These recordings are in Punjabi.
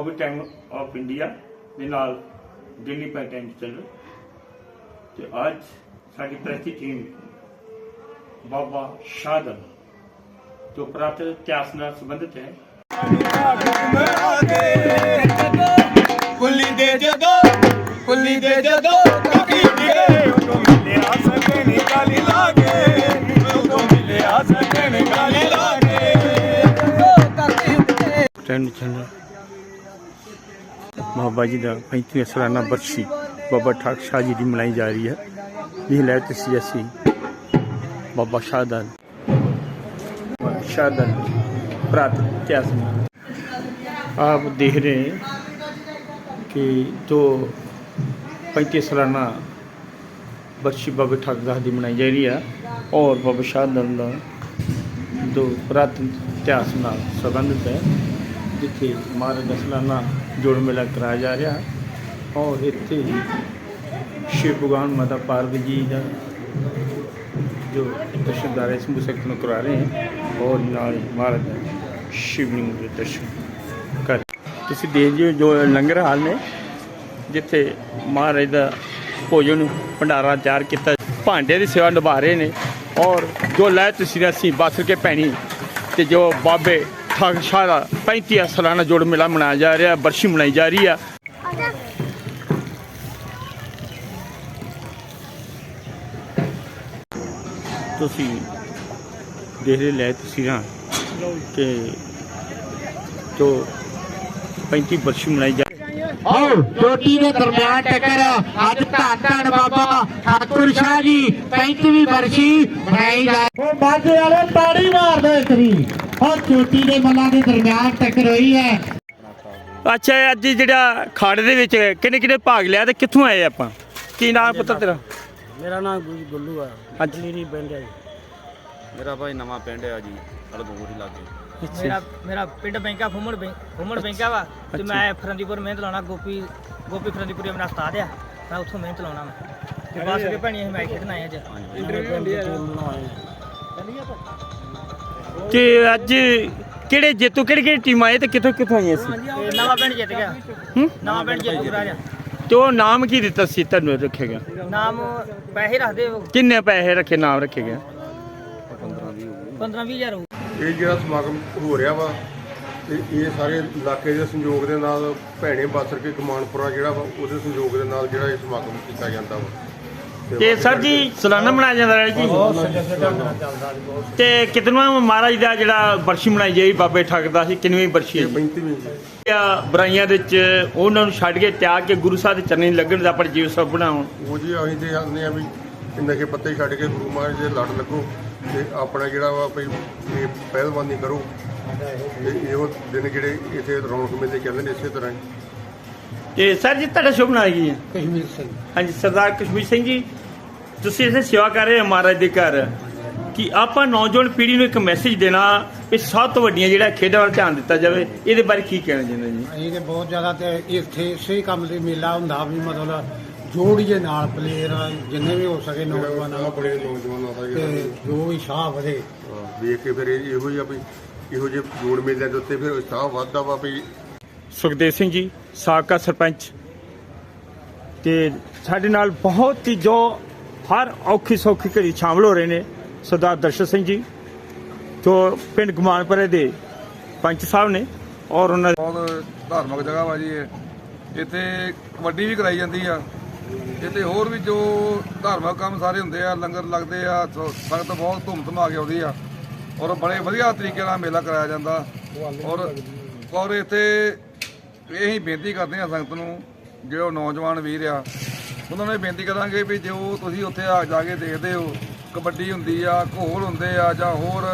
ਪਬਲਿਕ ਟਾਈਮ ਆਫ ਇੰਡੀਆ ਦੇ ਨਾਲ ਦਿੱਲੀ ਪੈ ਟਾਈਮ ਚੱਲ ਤੇ ਅੱਜ ਸਾਡੀ ਪ੍ਰੈਸ ਦੀ ਟੀਮ ਬਾਬਾ ਸ਼ਾਦਲ ਜੋ ਪ੍ਰਾਤਨ ਇਤਿਹਾਸ ਨਾਲ ਸੰਬੰਧਿਤ ਹੈ। ਕੁੱਲੀ ਦੇ ਜਦੋਂ ਕੁੱਲੀ ਦੇ ਜਦੋਂ ਕੱਕੀ ਗਏ ਉਦੋਂ ਮਿਲਿਆ ਸਕੇ ਨੀ ਕਾਲੀ ਲਾਗੇ ਉਦੋਂ ਮਿਲਿਆ ਸਕੇ ਨੀ ਕਾਲੀ ਲਾਗੇ। ਟਾਈਮ ਚੱਲ ਬਾਬਾ ਜੀ ਦਾ 35 ਸਾਲਾਨਾ ਬਰਸੀ ਬਾਬਾ ਠਾਕ ਸ਼ਾਹ ਜੀ ਦੀ ਮਨਾਈ ਜਾ ਰਹੀ ਹੈ ਇਹ ਲੈ ਤੁਸੀਂ ਅਸੀਂ ਬਾਬਾ ਸ਼ਾਹਦਲ ਸ਼ਾਹਦਲ ਪ੍ਰਾਤ ਇਤਿਹਾਸ में आप देख रहे हैं कि जो पैंतीस सालाना बरसी बाबा ठाकदास ਦੀ ਮਨਾਈ ਜਾ ਰਹੀ ਹੈ ਔਰ ਬਾਬਾ ਸ਼ਾਹਦਲ ਦਾ ਜੋ ਪੁਰਾਤਨ ਇਤਿਹਾਸ ਨਾਲ ਸੰਬੰਧਿਤ ਹੈ ਜਿੱਥੇ ਮਹਾਰਾਜ ਦਾ ਸਾਲਾਨਾ ਜੋੜ ਮੇਲਾ ਕਰਾਇਆ ਜਾ ਰਿਹਾ ਔਰ ਇੱਥੇ ਸ਼ਿਵ ਭਗਵਾਨ ਮਾਤਾ ਪਾਰਵਤੀ ਜੀ ਦਾ ਜੋ ਦਰਸ਼ਨਦਾਰੇ ਸਮੂਹ ਸੰਗਤ ਨੂੰ ਕਰਾ ਰਹੇ ਹਨ ਔਰ ਨਾਲ ਹੀ ਮਹਾਰਾਜ ਦਾ ਸ਼ਿਵਲਿੰਗ ਦੇ ਦਰਸ਼ਨ ਕਰ ਤੁਸੀਂ ਦੇਖ ਜਿਓ ਜੋ ਲੰਗਰ ਹਾਲ ਨੇ, ਜਿੱਥੇ ਮਹਾਰਾਜ ਦਾ ਭੋਜਨ ਭੰਡਾਰਾ ਤਿਆਰ ਕੀਤਾ, ਭਾਂਡੇ ਦੀ ਸੇਵਾ ਨਿਭਾ ਰਹੇ ਨੇ ਔਰ ਜੋ ਲੈ ਤੁਸੀਂ ਅਸੀਂ ਬਾਸਰ ਕੇ ਭੈਣੀ ਤੇ ਜੋ ਬਾਬੇ ਠਾਕ ਸ਼ਾਹ ਦਾ 35 ਸਾਲਾਨਾ ਜੋੜ ਮੇਲਾ ਮਨਾਇਆ ਜਾ ਰਿਹਾ ਬਰਸ਼ੀ ਮਨਾਈ ਜਾ ਰਹੀ ਆ। ਤੁਸੀਂ ਦੇਖ ਰਹੇ ਲੈ ਤਸਵੀਰਾਂ ਕਿ ਜੋ 35 ਬਰਸ਼ੀ ਮਨਾਈ ਜਾ ਆਓ ਚੋਟੀ ਦੇ ਦਰਮਿਆਨ ਟੱਕਰ ਅੱਜ ਧੰਨ ਧੰਨ ਬਾਬਾ ਠਾਕੁਰ ਸ਼ਾਹ ਜੀ 35ਵੀਂ ਵਰਸ਼ੀ ਮਨਾਈ ਜਾ ਉਹ ਬਾਜੇ ਵਾਲੇ ਤਾੜੀ ਮਾਰਦੇ ਇਤਰੀ ਉਹ ਚੋਟੀ ਦੇ ਮੱਲਾਂ ਦੇ ਦਰਮਿਆਨ ਟੱਕਰ ਹੋਈ ਹੈ। ਅੱਛਾ ਇਹ ਅੱਜ ਜਿਹੜਾ ਖਾੜੇ ਦੇ ਵਿੱਚ ਕਿਹਨੇ ਕਿਹਨੇ ਭਾਗ ਲਿਆ ਤੇ ਕਿੱਥੋਂ ਆਏ ਆਪਾਂ? ਕੀ ਨਾਮ ਪੁੱਤਰ ਤੇਰਾ? ਮੇਰਾ ਨਾਮ ਗੁੱਲੂ ਆ। ਹਾਂਜੀ। ਨੀਰੀ ਪਿੰਡ ਹੈ ਜੀ। ਮੇਰਾ ਭਾਈ ਨਵਾਂ ਪਿੰਡ ਆ ਜੀ ਅਲਗੋਰ ਹੀ ਲਾਗੇ ਮੇਰਾ ਮੇਰਾ ਪਿੰਡ ਬੈਂਕਾ ਫੁੰਮੜ ਬੈਂ- ਫੁੰਮੜ ਬੈਂਕਾ ਵਾ। ਤੇ ਮੈਂ ਫਰੰਦੀਪੁਰ ਮਿਹਨਤ ਲਾਉਣਾ ਗੋਪੀ ਗੋਪੀ ਫਰੰਦੀਪੁਰੀ ਮੇਰਾ ਉਸਤਾਦ ਆ। ਮੈਂ ਉੱਥੋਂ ਮਿਹਨਤ ਲਾਉਣਾ ਮੈਂ ਤੇ ਬਸ ਕੇ ਭੈਣੀ ਅਸੀਂ ਮੈਚ ਖੇਡਣ ਆਏ ਅੱਜ। ਕਿ ਅੱਜ ਕਿਹੜੇ ਜੇਤੂ ਕਿਹੜੀ ਕਿਹੜੀ ਟੀਮਾਂ ਆਏ ਤੇ ਕਿੱਥੋਂ ਕਿੱਥੋਂ ਆਈਆਂ ਸੀ? ਤੇ ਨਵਾਂ ਪਿੰਡ ਜਿੱਤ ਗਿਆ। ਹੂੰ? ਨਵਾਂ ਪਿੰਡ ਜਿੱਤ ਗਿਆ। ਰਾਜਾ ਤੇ ਉਹ ਨਾਮ ਕੀ ਦਿੱਤਾ ਸੀ ਤੁਹਾਨੂੰ ਰੱਖਿਆ ਗਿਆ? ਨਾਮ ਪੈਸੇ ਰੱਖਦੇ ਕਿੰਨੇ ਪੈਸੇ ਰੱਖੇ ਨਾਮ ਰੱਖੇ ਗਿਆ 15 20000 ਹੋਊ। ਇਹ ਜਿਹੜਾ ਸਮਾਗਮ ਹੋ ਰਿਹਾ ਵਾ ਤੇ ਇਹ ਸਾਰੇ ਇਲਾਕੇ ਦੇ ਸੰਯੋਗ ਦੇ ਨਾਲ ਭੈਣੇ ਬਾਸਰ ਕੇ ਕਮਾਨਪੁਰਾ ਜਿਹੜਾ ਵਾ ਉਹਦੇ ਸੰਯੋਗ ਦੇ ਨਾਲ ਜਿਹੜਾ ਇਹ ਸਮਾਗਮ ਕੀਤਾ ਜਾਂਦਾ ਵਾ। ਤੇ ਸਰ ਜੀ ਸਾਲਾਨਾ ਮਨਾਇਆ ਜਾਂਦਾ ਹੈ ਜੀ? ਤੇ ਕਿਤਨਾ ਮਹਾਰਾਜ ਦਾ ਜਿਹੜਾ ਬਰਸ਼ੀ ਮਨਾਈ ਜਾਈ ਬਾਬੇ ਠੱਗਦਾ ਸੀ ਕਿੰਨਵੀਂ ਬਰਸ਼ੀ ਹੈ ਜੀ? 35ਵੀਂ ਜੀ। ਆ ਬੁਰਾਈਆਂ ਦੇ ਵਿੱਚ ਉਹਨਾਂ ਨੂੰ ਛੱਡ ਕੇ ਤਿਆਗ ਕੇ ਗੁਰੂ ਸਾਹਿਬ ਦੇ ਚਰਨੀ ਲੱਗਣ ਦਾ ਆਪਣਾ ਜੀਵ ਸਭ ਬਣਾਉਣ। ਉਹ ਜੀ ਅਸੀਂ ਤੇ ਆਉਂਦੇ ਆ ਵੀ ਨਸ਼ੇ ਪੱਤੇ ਛੱਡ ਕੇ ਗੁਰੂ ਮਹਾਰਾਜ ਦੇ ਲੜ ਲੱਗੋ ਤੇ ਆਪਣਾ ਜਿਹੜਾ ਵਾ ਭਈ ਇਹ ਪਹਿਲਵਾਨੀ ਕਰੋ। ਤੇ ਇਹੋ ਦਿਨ ਜਿਹੜੇ ਇੱਥੇ ਰੌਣਕ ਮੇਲੇ ਚੱਲਦੇ ਨੇ ਇਸੇ ਤਰ੍ਹਾਂ ਹੀ। ਤੇ ਸਰ ਜੀ ਤੁਹਾਡਾ ਸ਼ੁਭ ਨਾਮ ਕੀ ਹੈ? ਕਸ਼ਮੀਰ ਸਿੰਘ। ਹਾਂਜੀ ਸਰਦਾਰ ਕਸ਼ਮੀਰ ਸਿੰਘ ਜੀ ਤੁਸੀਂ ਇੱਥੇ ਸੇਵਾ ਕਰ ਰਹੇ ਹੋ ਮਹਾਰਾਜ ਦੇ ਘਰ ਕਿ ਆਪਾਂ ਨੌਜਵਾਨ ਪੀੜ੍ਹੀ ਨੂੰ ਇੱਕ ਮੈਸੇਜ ਦੇਣਾ ਕਿ ਸਭ ਤੋਂ ਵੱਡੀਆਂ ਜਿਹੜਾ ਖੇਡਾਂ ਵੱਲ ਧਿਆਨ ਦਿੱਤਾ ਜਾਵੇ ਇਹਦੇ ਬਾਰੇ ਕੀ ਕਹਿਣਾ ਚਾਹੁੰਦੇ ਜੀ? ਅਸੀਂ ਤੇ ਬਹੁਤ ਜ਼ਿਆਦਾ ਤੇ ਇੱਥੇ ਇਸੇ ਕੰਮ ਲਈ ਮੇਲਾ ਹੁੰਦਾ ਵੀ ਮਤਲਬ ਜੋੜੀਏ ਨਾਲ ਪਲੇਅਰ ਜਿੰਨੇ ਵੀ ਹੋ ਸਕੇ ਨੌਜਵਾਨਾਂ ਬੜੇ ਨੌਜਵਾਨਾਂ ਦਾ ਤੇ ਜੋ ਵੀ ਸ਼ਾਹ ਵਧੇ। ਵੇਖ ਕੇ ਫਿਰ ਇਹ- ਇਹੋ ਜਿਹਾ ਵੀ ਇਹੋ ਜਿਹੇ ਜੋੜ ਮੇਲਿਆਂ ਦੇ ਉੱਤੇ ਫਿਰ ਉਤਸ਼ਾਹ ਵੱਧਦਾ ਵਾ ਵੀ। ਸੁਖਦੇਵ ਸਿੰਘ ਜੀ ਸਾਬਕਾ ਸਰਪੰਚ। ਤੇ ਸਾਡੇ ਨਾਲ ਬਹੁਤ ਹੀ ਜੋ ਹਰ ਔਖੀ ਸੌਖੀ ਘੜੀ ਸ਼ਾਮਲ ਹੋ ਰਹੇ ਨੇ, ਸਰਦਾਰ ਦਰਸ਼ਨ ਸਿੰਘ ਜੀ, ਜੋ ਪਿੰਡ ਗੁਮਾਨਪੁਰੇ ਦੇ ਪੰਚ ਸਾਹਿਬ ਨੇ ਔਰ ਉਹਨਾਂ ਬਹੁਤ ਧਾਰਮਿਕ ਜਗ੍ਹਾ ਵਾ ਜੀ ਇਹ। ਇੱਥੇ ਕਬੱਡੀ ਵੀ ਕਰਾਈ ਜਾਂਦੀ ਆ। ਇੱਥੇ ਹੋਰ ਵੀ ਜੋ ਧਾਰਮਿਕ ਕੰਮ ਸਾਰੇ ਹੁੰਦੇ ਆ, ਲੰਗਰ ਲੱਗਦੇ ਆ ਸੰਗਤ ਬਹੁਤ ਧੂਮ ਧਮਾ ਕੇ ਆਉਂਦੀ ਆ। ਔਰ ਬੜੇ ਵਧੀਆ ਤਰੀਕੇ ਨਾਲ ਮੇਲਾ ਕਰਾਇਆ ਜਾਂਦਾ। ਔਰ ਔਰ ਇੱਥੇ ਇਹ ਬੇਨਤੀ ਕਰਦੇ ਆ ਸੰਗਤ ਨੂੰ, ਜਿਹੜਾ ਨੌਜਵਾਨ ਵੀਰ ਆ ਉਹਨਾਂ ਨੂੰ ਇਹ ਬੇਨਤੀ ਕਰਾਂਗੇ ਵੀ ਜੋ ਤੁਸੀਂ ਉੱਥੇ ਆ ਜਾ ਕੇ ਦੇਖਦੇ ਹੋ, ਕਬੱਡੀ ਹੁੰਦੀ ਆ, ਘੋਲ ਹੁੰਦੇ ਆ ਜਾਂ ਹੋਰ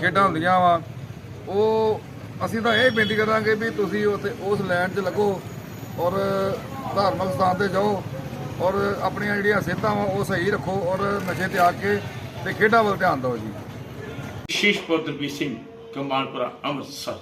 ਖੇਡਾਂ ਹੁੰਦੀਆਂ ਵਾ, ਉਹ ਅਸੀਂ ਤਾਂ ਇਹ ਬੇਨਤੀ ਕਰਾਂਗੇ ਵੀ ਤੁਸੀਂ ਉੱਥੇ ਉਸ ਲੈਂਡ 'ਚ ਲੱਗੋ ਔਰ ਧਾਰਮਿਕ ਸਥਾਨ ਤੇ ਜਾਓ ਔਰ ਆਪਣੀਆਂ ਜਿਹੜੀਆਂ ਸਿਹਤਾਂ ਵਾ ਉਹ ਸਹੀ ਰੱਖੋ ਔਰ ਨਸ਼ੇ 'ਤੇ ਆ ਕੇ ਤੇ ਖੇਡਾਂ ਵੱਲ ਧਿਆਨ ਦਿਓ ਜੀ। ਸ਼ੀਸ਼ ਪੁੱਤਰ ਸਿੰਘ ਕਮਾਨਪੁਰਾ ਅੰਮ੍ਰਿਤਸਰ।